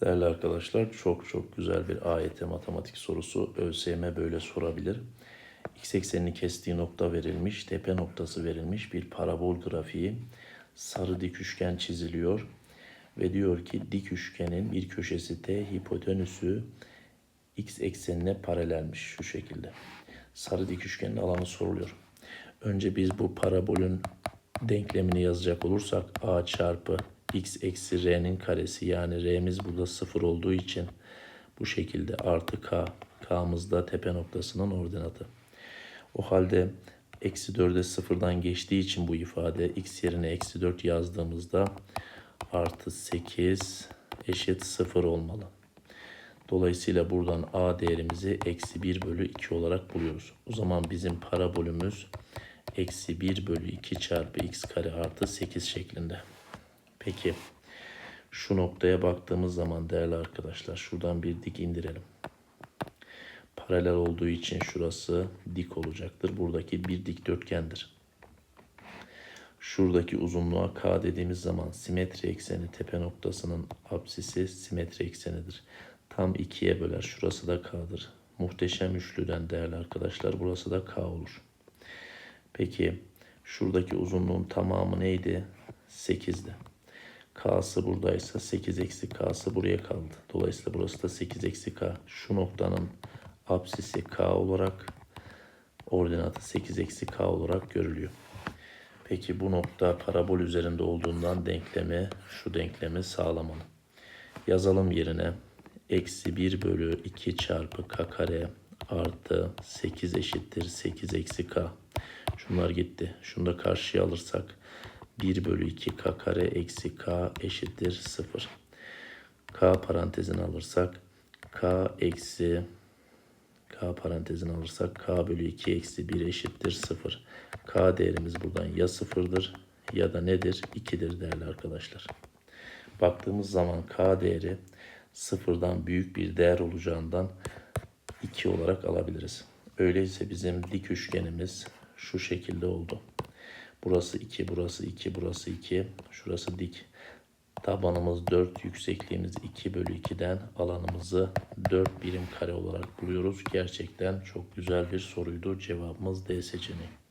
Değerli arkadaşlar çok çok güzel bir AYT matematik sorusu. ÖSYM böyle sorabilir. X eksenini kestiği nokta verilmiş, tepe noktası verilmiş bir parabol grafiği. Sarı dik üçgen çiziliyor ve diyor ki dik üçgenin bir köşesi T, hipotenüsü X eksenine paralelmiş şu şekilde. Sarı dik üçgenin alanı soruluyor. Önce biz bu parabolün denklemini yazacak olursak a çarpı x eksi r'nin karesi yani r'miz burada sıfır olduğu için bu şekilde artı k. k'mız da tepe noktasının ordinatı. O halde eksi 4'e sıfırdan geçtiği için bu ifade x yerine eksi 4 yazdığımızda artı 8 eşit 0 olmalı. Dolayısıyla buradan a değerimizi eksi 1 bölü 2 olarak buluyoruz. O zaman bizim parabolümüz eksi 1 bölü 2 çarpı x kare artı 8 şeklinde. Peki şu noktaya baktığımız zaman değerli arkadaşlar şuradan bir dik indirelim. Paralel olduğu için şurası dik olacaktır. Buradaki bir dikdörtgendir. Şuradaki uzunluğa k dediğimiz zaman simetri ekseni tepe noktasının apsisi simetri eksenidir. Tam ikiye böler. Şurası da k'dır. Muhteşem üçlüden değerli arkadaşlar burası da k olur. Peki şuradaki uzunluğun tamamı neydi? 8'di. K'sı buradaysa 8 eksi K'sı buraya kaldı. Dolayısıyla burası da 8 eksi K. Şu noktanın apsisi K olarak ordinatı 8 eksi K olarak görülüyor. Peki bu nokta parabol üzerinde olduğundan denklemi şu denklemi sağlamalı. Yazalım yerine eksi 1 bölü 2 çarpı k kare artı 8 eşittir 8 eksi k. Şunlar gitti. Şunu da karşıya alırsak 1 bölü 2 k kare eksi k eşittir 0. k parantezini alırsak k eksi k parantezini alırsak k bölü 2 eksi 1 eşittir 0. k değerimiz buradan ya 0'dır ya da nedir? 2'dir değerli arkadaşlar. Baktığımız zaman k değeri sıfırdan büyük bir değer olacağından 2 olarak alabiliriz. Öyleyse bizim dik üçgenimiz şu şekilde oldu. Burası 2, burası 2, burası 2. Şurası dik. Tabanımız 4, yüksekliğimiz 2 bölü 2'den alanımızı 4 birim kare olarak buluyoruz. Gerçekten çok güzel bir soruydu. Cevabımız D seçeneği.